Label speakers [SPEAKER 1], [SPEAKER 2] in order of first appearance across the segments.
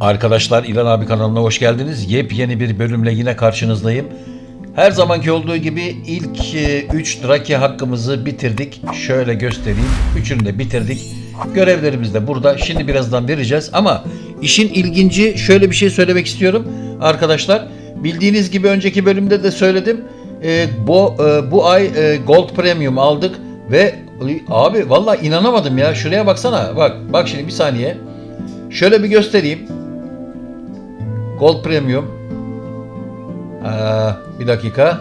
[SPEAKER 1] Arkadaşlar İlan abi kanalına hoş geldiniz. Yepyeni bir bölümle yine karşınızdayım. Her zamanki olduğu gibi ilk 3 Draki hakkımızı bitirdik. Şöyle göstereyim. Üçünü de bitirdik. Görevlerimiz de burada. Şimdi birazdan vereceğiz ama işin ilginci şöyle bir şey söylemek istiyorum arkadaşlar. Bildiğiniz gibi önceki bölümde de söyledim. Ee, bu e, bu ay e, Gold Premium aldık ve abi valla inanamadım ya. Şuraya baksana. Bak bak şimdi bir saniye. Şöyle bir göstereyim. Gold Premium. Aa, bir dakika.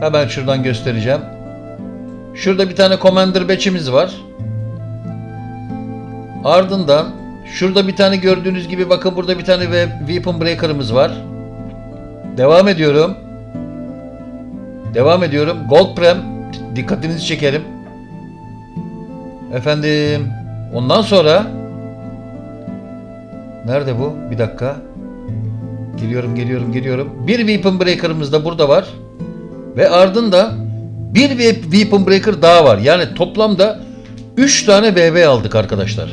[SPEAKER 1] Hemen şuradan göstereceğim. Şurada bir tane Commander Batch'imiz var. Ardından şurada bir tane gördüğünüz gibi bakın burada bir tane ve Weapon Breaker'ımız var. Devam ediyorum. Devam ediyorum. Gold Prem dikkatinizi çekerim. Efendim ondan sonra Nerede bu? Bir dakika. Geliyorum, geliyorum, geliyorum. Bir Weapon Breaker'ımız da burada var. Ve ardında bir we- Weapon Breaker daha var. Yani toplamda 3 tane VV aldık arkadaşlar.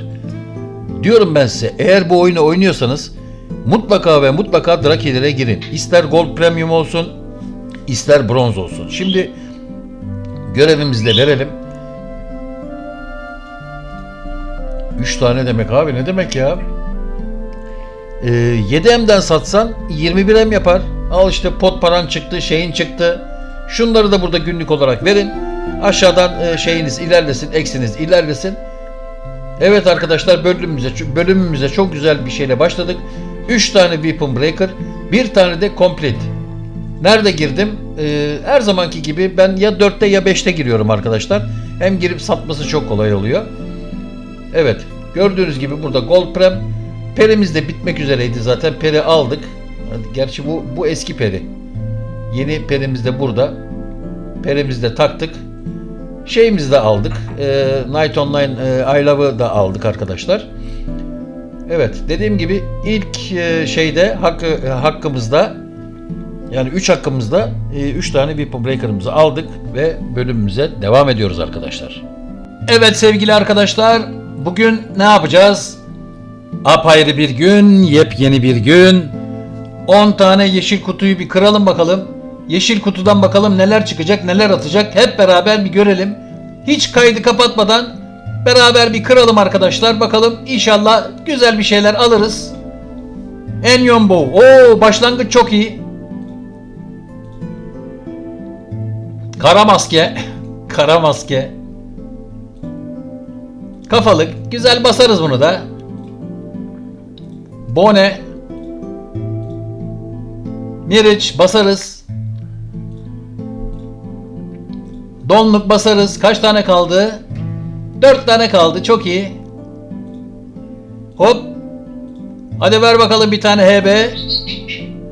[SPEAKER 1] Diyorum ben size eğer bu oyunu oynuyorsanız mutlaka ve mutlaka Draki'lere girin. İster Gold Premium olsun, ister Bronz olsun. Şimdi görevimizi de verelim. 3 tane demek abi ne demek ya? Ee, 7M'den satsan 21M yapar. Al işte pot paran çıktı, şeyin çıktı. Şunları da burada günlük olarak verin. Aşağıdan e, şeyiniz ilerlesin, eksiniz ilerlesin. Evet arkadaşlar bölümümüze bölümümüze çok güzel bir şeyle başladık. 3 tane Weapon Breaker, bir tane de Complete. Nerede girdim? Ee, her zamanki gibi ben ya 4'te ya 5'te giriyorum arkadaşlar. Hem girip satması çok kolay oluyor. Evet. Gördüğünüz gibi burada Gold Prem. Perimiz de bitmek üzereydi zaten. Peri aldık. Gerçi bu bu eski peri. Yeni perimiz de burada. Perimizi de taktık. Şeyimizi de aldık. Ee, Night Online e, I Love'ı da aldık arkadaşlar. Evet. Dediğim gibi ilk e, şeyde hakkı, e, hakkımızda yani 3 hakkımızda 3 tane Weapon Breaker'ımızı aldık ve bölümümüze devam ediyoruz arkadaşlar. Evet sevgili arkadaşlar, bugün ne yapacağız? Apayrı bir gün, yepyeni bir gün. 10 tane yeşil kutuyu bir kıralım bakalım. Yeşil kutudan bakalım neler çıkacak, neler atacak. Hep beraber bir görelim. Hiç kaydı kapatmadan beraber bir kıralım arkadaşlar. Bakalım inşallah güzel bir şeyler alırız. Enyon Bow. Oo başlangıç çok iyi. Kara maske. Kara maske. Kafalık. Güzel basarız bunu da. Bone. Miriç basarız. Donluk basarız. Kaç tane kaldı? 4 tane kaldı. Çok iyi. Hop. Hadi ver bakalım bir tane HB.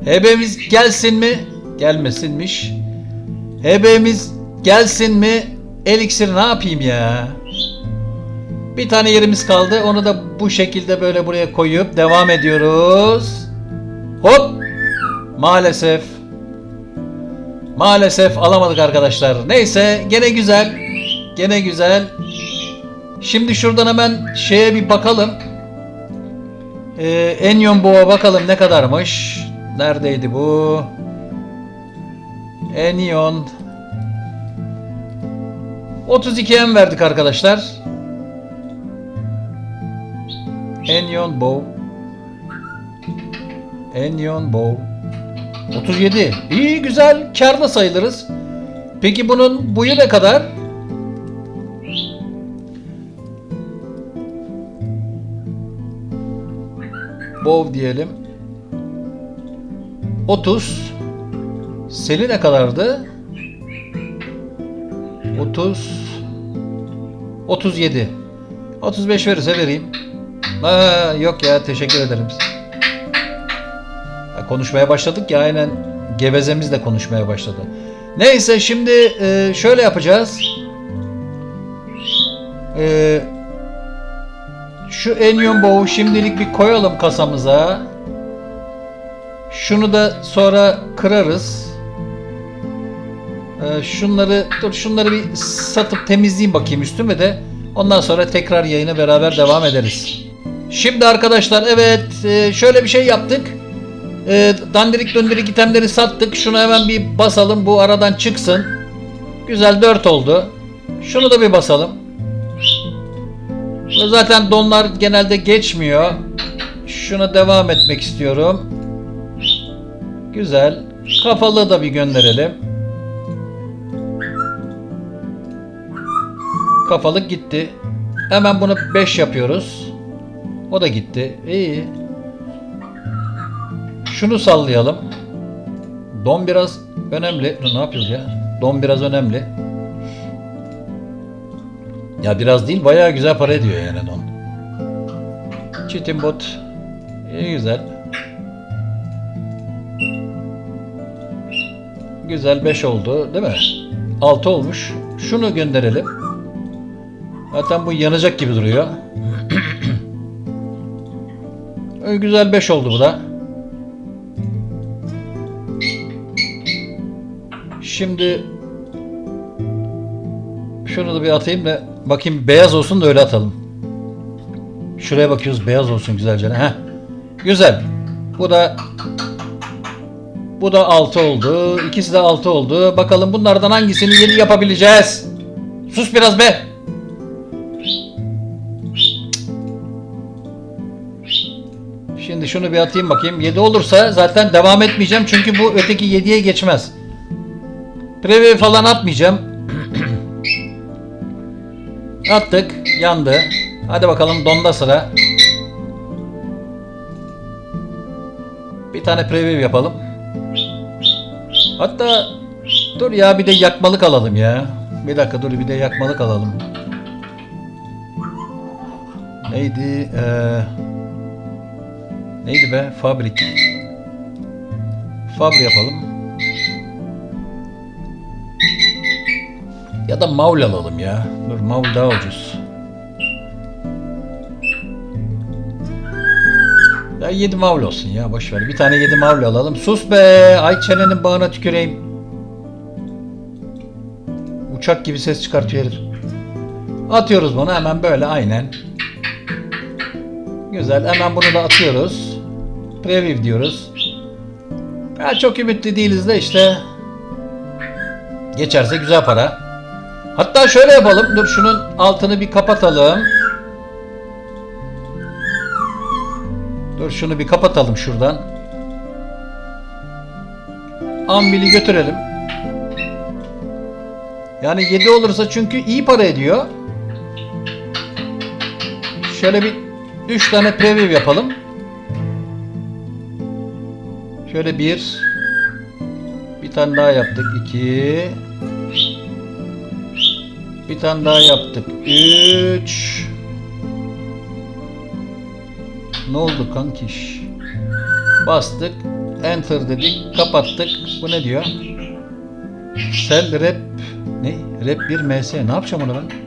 [SPEAKER 1] HB'miz gelsin mi? Gelmesinmiş. HB'miz gelsin mi? Elixir ne yapayım ya? Bir tane yerimiz kaldı. Onu da bu şekilde böyle buraya koyup devam ediyoruz. Hop! Maalesef. Maalesef alamadık arkadaşlar. Neyse gene güzel. Gene güzel. Şimdi şuradan hemen şeye bir bakalım. Ee, Enyon Boğa bakalım ne kadarmış. Neredeydi bu? Enyon 32 M verdik arkadaşlar. Enyon Bow. Enyon Bow. 37. İyi güzel karda sayılırız. Peki bunun boyu ne kadar? Bow diyelim. 30. Seli ne kadardı? 30 37 35 verirse vereyim. Ha, yok ya teşekkür ederim. Ya, konuşmaya başladık ya aynen gevezemiz de konuşmaya başladı. Neyse şimdi e, şöyle yapacağız. E, şu Enyon Bow'u şimdilik bir koyalım kasamıza. Şunu da sonra kırarız. Ee, şunları dur şunları bir satıp temizleyeyim bakayım üstüme de ondan sonra tekrar yayına beraber devam ederiz. Şimdi arkadaşlar evet e, şöyle bir şey yaptık. E, dandirik döndürük itemleri sattık. Şunu hemen bir basalım bu aradan çıksın. Güzel 4 oldu. Şunu da bir basalım. Bu Zaten donlar genelde geçmiyor. Şuna devam etmek istiyorum. Güzel. Kafalı da bir gönderelim. Kafalık gitti. Hemen bunu 5 yapıyoruz. O da gitti. İyi. Şunu sallayalım. Don biraz önemli. Ne yapıyoruz ya? Don biraz önemli. Ya biraz değil bayağı güzel para ediyor yani don. Çitin bot. İyi güzel. Güzel 5 oldu değil mi? 6 olmuş. Şunu gönderelim. Zaten bu yanacak gibi duruyor. Ee, Güzel 5 oldu bu da. Şimdi şunu da bir atayım da bakayım beyaz olsun da öyle atalım. Şuraya bakıyoruz beyaz olsun güzelce. Heh. Güzel. Bu da bu da 6 oldu. İkisi de 6 oldu. Bakalım bunlardan hangisini yeni yapabileceğiz? Sus biraz be. Şimdi şunu bir atayım bakayım. 7 olursa zaten devam etmeyeceğim çünkü bu öteki 7'ye geçmez. Preview falan atmayacağım. Attık. Yandı. Hadi bakalım donda sıra. Bir tane preview yapalım. Hatta dur ya bir de yakmalık alalım ya. Bir dakika dur bir de yakmalık alalım. Neydi? Ee, neydi be? Fabrik. Fabri yapalım. Ya da maul alalım ya. Dur maul daha ucuz. Ya 7 maul olsun ya boş ver. Bir tane 7 maul alalım. Sus be! Ay çenenin bağına tüküreyim. Uçak gibi ses çıkartıyor herif. Atıyoruz bunu hemen böyle aynen. Güzel hemen bunu da atıyoruz. Preview diyoruz. Ya çok ümitli değiliz de işte. Geçerse güzel para. Hatta şöyle yapalım. Dur şunun altını bir kapatalım. Dur şunu bir kapatalım şuradan. Ambili götürelim. Yani 7 olursa çünkü iyi para ediyor. Şöyle bir 3 tane preview yapalım. Şöyle bir bir tane daha yaptık. 2 bir tane daha yaptık. 3 Ne oldu kankiş? Bastık. Enter dedik. Kapattık. Bu ne diyor? Sel rep ne? Rep 1 ms. Ne yapacağım onu ben?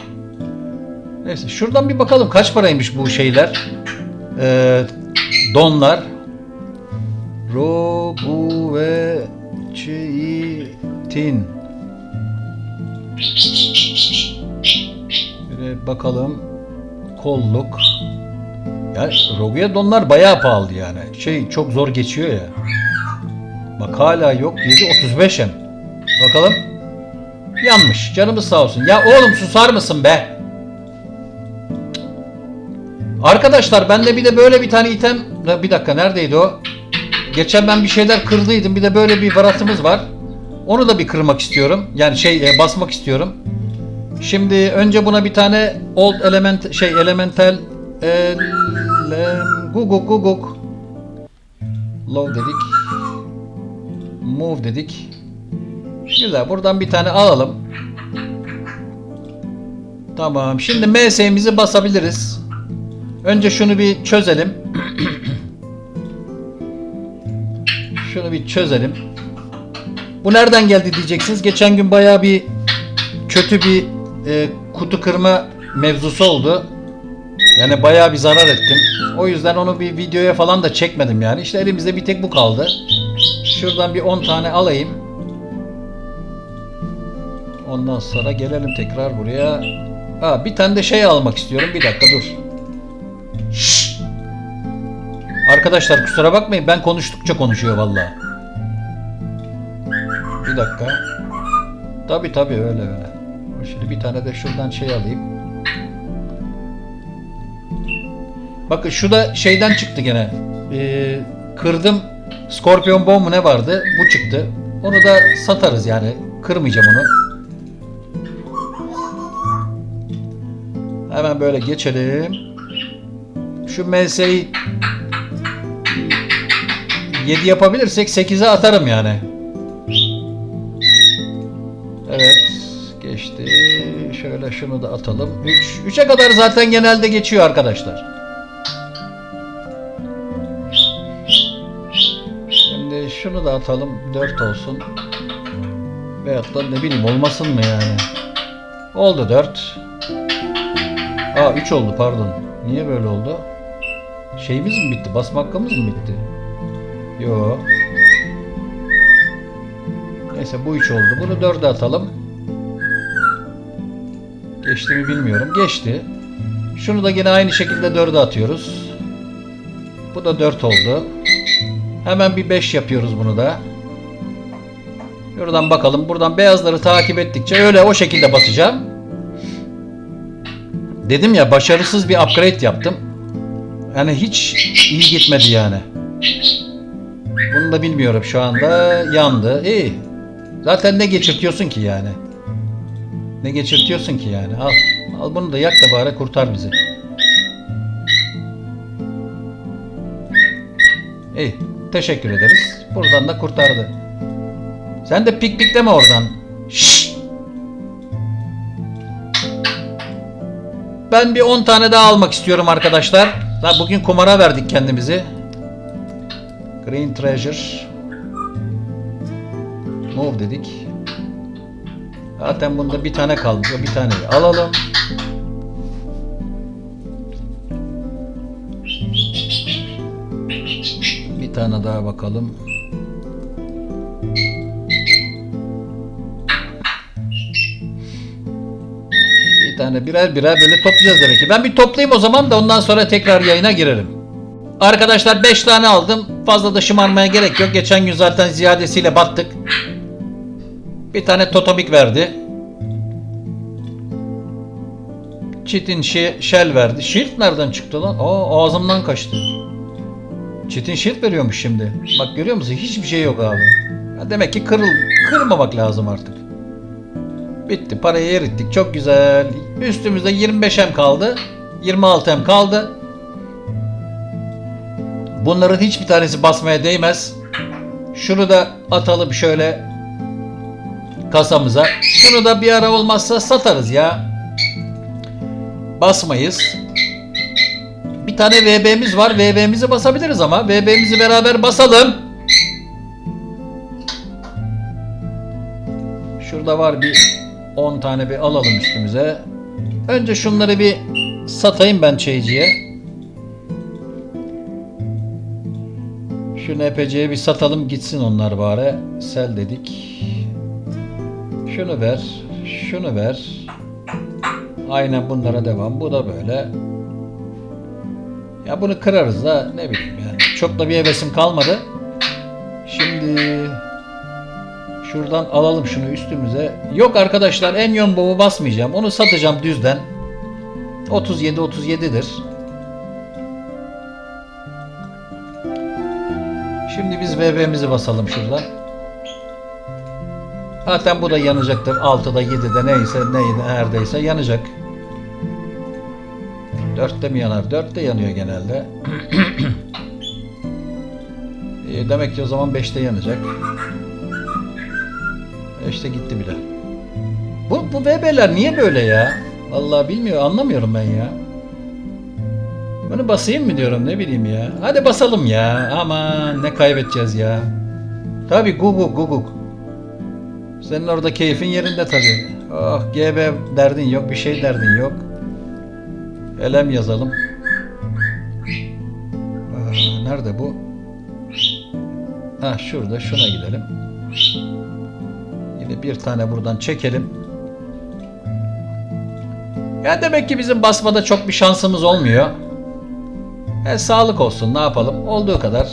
[SPEAKER 1] Neyse şuradan bir bakalım kaç paraymış bu şeyler. Ee, donlar. Rogu ve Çiğtin. Bakalım. Kolluk. Ya Rogue'ya donlar bayağı pahalı yani. Şey çok zor geçiyor ya. Bak hala yok. 7.35 hem. Bakalım. Yanmış. Canımız sağ olsun. Ya oğlum susar mısın be? Arkadaşlar bende bir de böyle bir tane item... Bir dakika neredeydi o? Geçen ben bir şeyler kırdıydım. Bir de böyle bir varatımız var. Onu da bir kırmak istiyorum. Yani şey e, basmak istiyorum. Şimdi önce buna bir tane old element şey elemental elem guguk guguk low dedik. Move dedik. Güzel. Buradan bir tane alalım. Tamam. Şimdi MS'imizi basabiliriz. Önce şunu bir çözelim. şunu bir çözelim. Bu nereden geldi diyeceksiniz. Geçen gün bayağı bir kötü bir e, kutu kırma mevzusu oldu. Yani bayağı bir zarar ettim. O yüzden onu bir videoya falan da çekmedim yani. İşte elimizde bir tek bu kaldı. Şuradan bir 10 tane alayım. Ondan sonra gelelim tekrar buraya. Ha, bir tane de şey almak istiyorum. Bir dakika dur. Arkadaşlar kusura bakmayın ben konuştukça konuşuyor vallahi. Bir dakika. Tabi tabi öyle öyle. Şimdi bir tane de şuradan şey alayım. Bakın şu da şeyden çıktı gene. Ee, kırdım. Scorpion Bomb mu ne vardı? Bu çıktı. Onu da satarız yani. Kırmayacağım onu. Hemen böyle geçelim. Şu MS'yi 7 yapabilirsek 8'e atarım yani. Şunu da atalım. 3. 3'e kadar zaten genelde geçiyor arkadaşlar. Şimdi şunu da atalım. 4 olsun. Veyahut da ne bileyim olmasın mı yani. Oldu 4. Aa 3 oldu pardon. Niye böyle oldu? Şeyimiz mi bitti? Basma mı bitti? Yo. Neyse bu 3 oldu. Bunu 4'e atalım. Geçti mi bilmiyorum. Geçti. Şunu da yine aynı şekilde 4'e atıyoruz. Bu da 4 oldu. Hemen bir 5 yapıyoruz bunu da. Şuradan bakalım. Buradan beyazları takip ettikçe öyle o şekilde basacağım. Dedim ya başarısız bir upgrade yaptım. Yani hiç iyi gitmedi yani. Bunu da bilmiyorum şu anda. Yandı. İyi. Zaten ne geçirtiyorsun ki yani? Ne geçirtiyorsun ki yani? Al. Al bunu da yak da bari kurtar bizi. İyi. Teşekkür ederiz. Buradan da kurtardı. Sen de pik pik deme oradan. Şşş. Ben bir 10 tane daha almak istiyorum arkadaşlar. Daha bugün kumara verdik kendimizi. Green Treasure. Move dedik. Zaten bunda bir tane kaldı. Bir tane alalım. Bir tane daha bakalım. Bir tane birer birer böyle toplayacağız demek ki. Ben bir toplayayım o zaman da ondan sonra tekrar yayına girelim. Arkadaşlar 5 tane aldım. Fazla da şımarmaya gerek yok. Geçen gün zaten ziyadesiyle battık. Bir tane totomik verdi. Çitin şi- shell verdi. Shield nereden çıktı lan? Aa ağzımdan kaçtı. Çitin shield veriyormuş şimdi. Bak görüyor musun? Hiçbir şey yok abi. Ya demek ki kırıl kırmamak lazım artık. Bitti. Parayı erittik. Çok güzel. Üstümüzde 25M kaldı. 26M kaldı. Bunların hiçbir tanesi basmaya değmez. Şunu da atalım şöyle kasamıza. Şunu da bir ara olmazsa satarız ya. Basmayız. Bir tane VB'miz var. VB'mizi basabiliriz ama. VB'mizi beraber basalım. Şurada var bir 10 tane bir alalım üstümüze. Önce şunları bir satayım ben çeyiciye. Şu NPC'ye bir satalım gitsin onlar bari. Sel dedik. Şunu ver. Şunu ver. Aynen bunlara devam. Bu da böyle. Ya bunu kırarız da ne bileyim yani. Çok da bir hevesim kalmadı. Şimdi şuradan alalım şunu üstümüze. Yok arkadaşlar Enyon Bob'u basmayacağım. Onu satacağım düzden. 37 37'dir. Şimdi biz VB'mizi basalım şuradan. Zaten bu da yanacaktır. 6'da 7'de neyse neydi neredeyse yanacak. 4'te mi yanar? 4'te yanıyor genelde. E, demek ki o zaman 5'te yanacak. 5'te gitti bile. Bu, bu BB'ler niye böyle ya? Vallahi bilmiyor, anlamıyorum ben ya. Bunu basayım mı diyorum ne bileyim ya. Hadi basalım ya. Aman ne kaybedeceğiz ya. Tabi guguk guguk. Senin orada keyfin yerinde tabi. Oh GB derdin yok bir şey derdin yok. Elem yazalım. Nerede bu? Ha şurada şuna gidelim. Yine bir tane buradan çekelim. Ya demek ki bizim basmada çok bir şansımız olmuyor. E sağlık olsun ne yapalım. Olduğu kadar.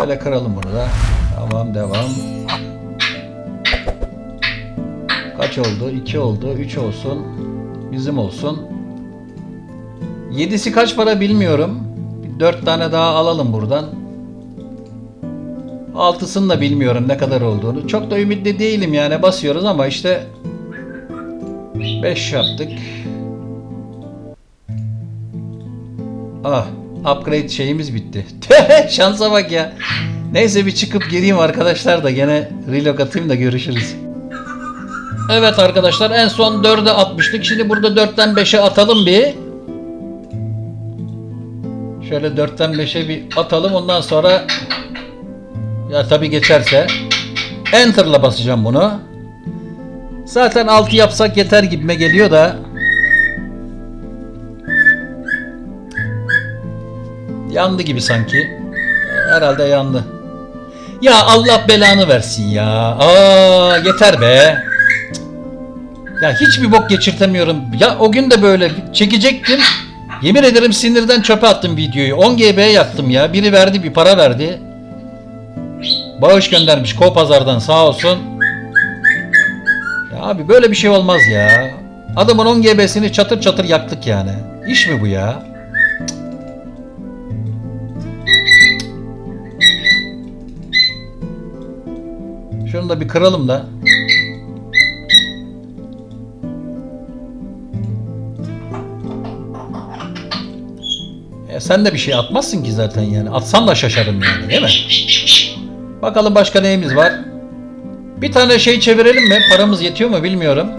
[SPEAKER 1] Öyle kıralım bunu da. Tamam devam. Kaç oldu? 2 oldu. 3 olsun. Bizim olsun. 7'si kaç para bilmiyorum. 4 tane daha alalım buradan. Altısını da bilmiyorum ne kadar olduğunu. Çok da ümitli değilim yani basıyoruz ama işte 5 yaptık. Ah, upgrade şeyimiz bitti. Şansa bak ya. Neyse bir çıkıp gireyim arkadaşlar da gene relog atayım da görüşürüz. Evet arkadaşlar en son 4'e atmıştık. Şimdi burada 4'ten 5'e atalım bir. Şöyle 4'ten 5'e bir atalım. Ondan sonra ya tabii geçerse Enter'la basacağım bunu. Zaten 6 yapsak yeter gibime geliyor da. Yandı gibi sanki. Herhalde yandı. Ya Allah belanı versin ya. Aa yeter be. Ya hiçbir bok geçirtemiyorum. Ya o gün de böyle çekecektim. Yemin ederim sinirden çöpe attım videoyu. 10 GB yaktım ya. Biri verdi bir para verdi. Bağış göndermiş Kopazar'dan sağ olsun. Ya abi böyle bir şey olmaz ya. Adamın 10 GB'sini çatır çatır yaktık yani. İş mi bu ya? Şunu da bir kıralım da. E sen de bir şey atmazsın ki zaten yani. Atsan da şaşarım yani değil mi? Bakalım başka neyimiz var? Bir tane şey çevirelim mi? Paramız yetiyor mu bilmiyorum.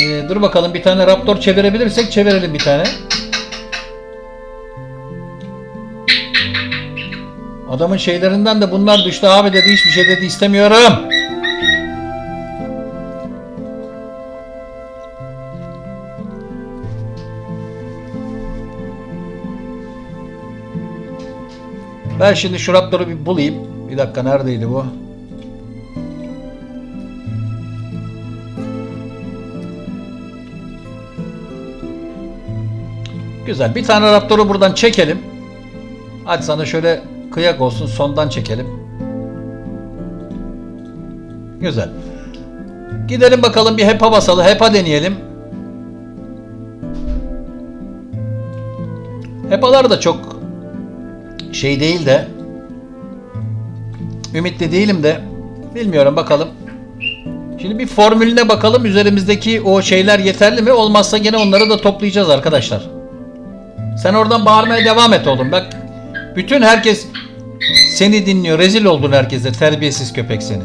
[SPEAKER 1] Ee, dur bakalım bir tane Raptor çevirebilirsek çevirelim bir tane. Adamın şeylerinden de bunlar düştü abi dedi hiçbir şey dedi istemiyorum. Ben şimdi şu Raptor'u bir bulayım. Bir dakika neredeydi bu? Güzel. Bir tane Raptor'u buradan çekelim. Hadi sana şöyle kıyak olsun. Sondan çekelim. Güzel. Gidelim bakalım bir HEPA basalı. HEPA deneyelim. HEPA'lar da çok şey değil de ümitli değilim de bilmiyorum bakalım. Şimdi bir formülüne bakalım. Üzerimizdeki o şeyler yeterli mi? Olmazsa gene onları da toplayacağız arkadaşlar. Sen oradan bağırmaya devam et oğlum. Bak bütün herkes seni dinliyor. Rezil oldun herkese. Terbiyesiz köpek seni.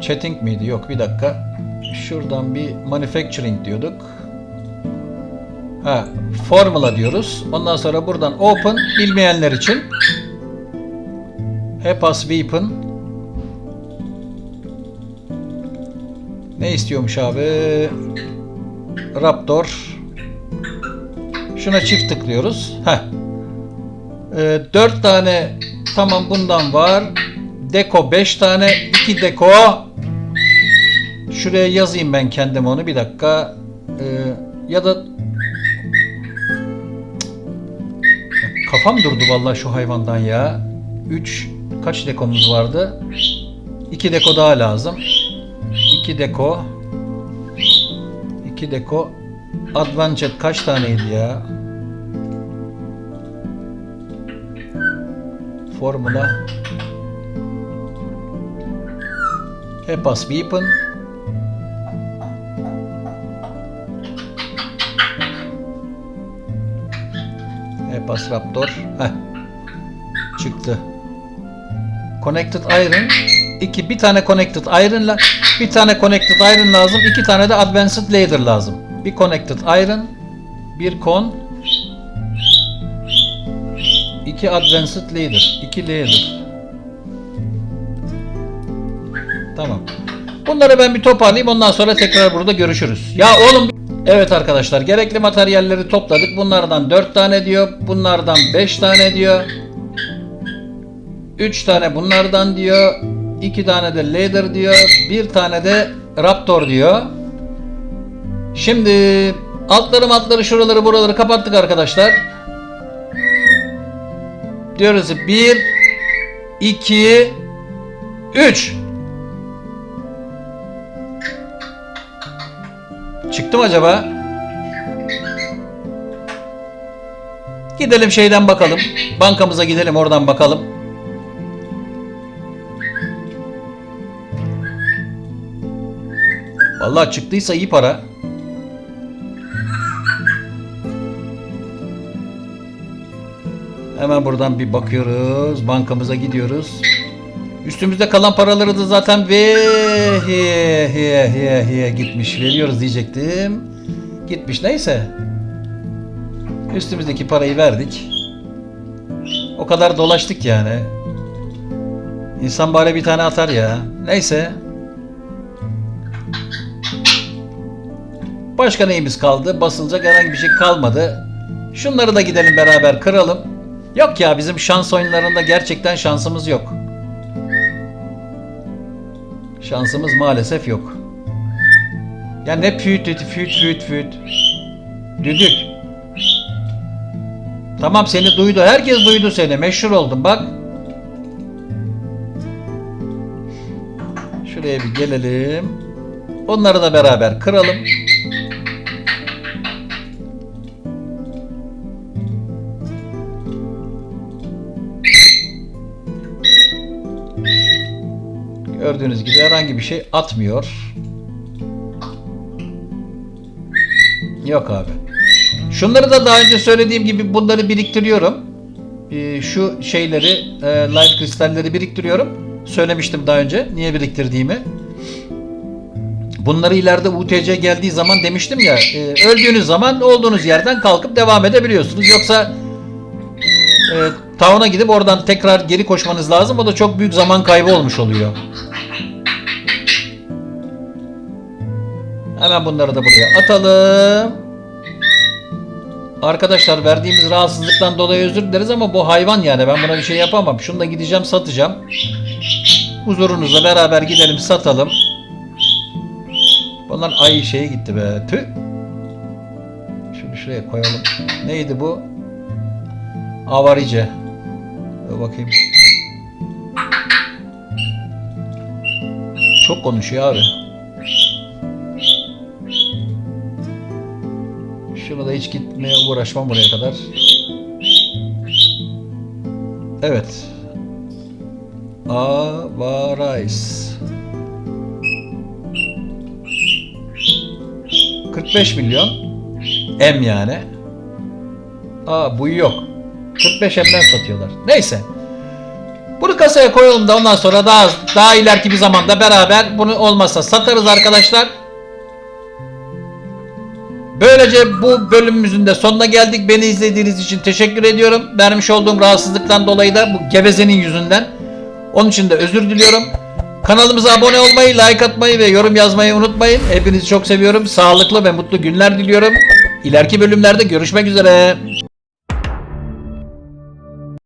[SPEAKER 1] Chatting miydi? Yok bir dakika. Şuradan bir manufacturing diyorduk. Ha, formula diyoruz. Ondan sonra buradan open bilmeyenler için Hepas Weapon Ne istiyormuş abi? Raptor Şuna çift tıklıyoruz. Heh. Ee, 4 tane tamam bundan var. Deko 5 tane. 2 deko. Şuraya yazayım ben kendim onu. Bir dakika. Ee, ya da Kafam durdu vallahi şu hayvandan ya. 3 kaç dekomuz vardı? 2 deko daha lazım. 2 deko. 2 deko. Advanced kaç taneydi ya? Formula. Hepas Weapon. Hepas Raptor. Heh. Çıktı. Connected Iron. İki, bir tane Connected Iron'la bir tane Connected Iron lazım. iki tane de Advanced Lader lazım. Bir Connected Iron. Bir Con. iki Advanced Lader. iki Lader. Tamam. Bunları ben bir toparlayayım. Ondan sonra tekrar burada görüşürüz. Ya oğlum Evet arkadaşlar gerekli materyalleri topladık. Bunlardan 4 tane diyor. Bunlardan 5 tane diyor. 3 tane bunlardan diyor. 2 tane de Leader diyor. 1 tane de Raptor diyor. Şimdi altları matları şuraları buraları kapattık arkadaşlar. Diyoruz 1 2 3 Çıktı mı acaba? Gidelim şeyden bakalım. Bankamıza gidelim oradan bakalım. Vallahi çıktıysa iyi para. Hemen buradan bir bakıyoruz. Bankamıza gidiyoruz. Üstümüzde kalan paraları da zaten ve hiye hiye hiye hiye gitmiş. Veriyoruz diyecektim. Gitmiş neyse. Üstümüzdeki parayı verdik. O kadar dolaştık yani. İnsan bari bir tane atar ya. Neyse. Başka neyimiz kaldı? Basılacak herhangi bir şey kalmadı. Şunları da gidelim beraber kıralım. Yok ya bizim şans oyunlarında gerçekten şansımız yok. Şansımız maalesef yok. Ya ne füt füt füt füt. Düdük. Tamam seni duydu. Herkes duydu seni. Meşhur oldun bak. Şuraya bir gelelim. Onları da beraber kıralım. Gördüğünüz gibi herhangi bir şey atmıyor. Yok abi. Şunları da daha önce söylediğim gibi bunları biriktiriyorum. Ee, şu şeyleri, e, light kristalleri biriktiriyorum. Söylemiştim daha önce niye biriktirdiğimi. Bunları ileride UTC geldiği zaman demiştim ya, e, öldüğünüz zaman olduğunuz yerden kalkıp devam edebiliyorsunuz. Yoksa e, town'a gidip oradan tekrar geri koşmanız lazım. O da çok büyük zaman kaybı olmuş oluyor. Hemen bunları da buraya atalım. Arkadaşlar verdiğimiz rahatsızlıktan dolayı özür dileriz ama bu hayvan yani ben buna bir şey yapamam. Şunu da gideceğim satacağım. Huzurunuzla beraber gidelim satalım. Bunlar ay şeye gitti be. Tüh. Şunu şuraya koyalım. Neydi bu? Avarice. Dur bakayım. Çok konuşuyor abi. Da hiç gitmeye uğraşmam buraya kadar. Evet. Avarais. 45 milyon. M yani. Aa bu yok. 45 M'den satıyorlar. Neyse. Bunu kasaya koyalım da ondan sonra daha daha ileriki bir zamanda beraber bunu olmazsa satarız arkadaşlar. Böylece bu bölümümüzün de sonuna geldik. Beni izlediğiniz için teşekkür ediyorum. Vermiş olduğum rahatsızlıktan dolayı da bu gevezenin yüzünden. Onun için de özür diliyorum. Kanalımıza abone olmayı, like atmayı ve yorum yazmayı unutmayın. Hepinizi çok seviyorum. Sağlıklı ve mutlu günler diliyorum. İleriki bölümlerde görüşmek üzere.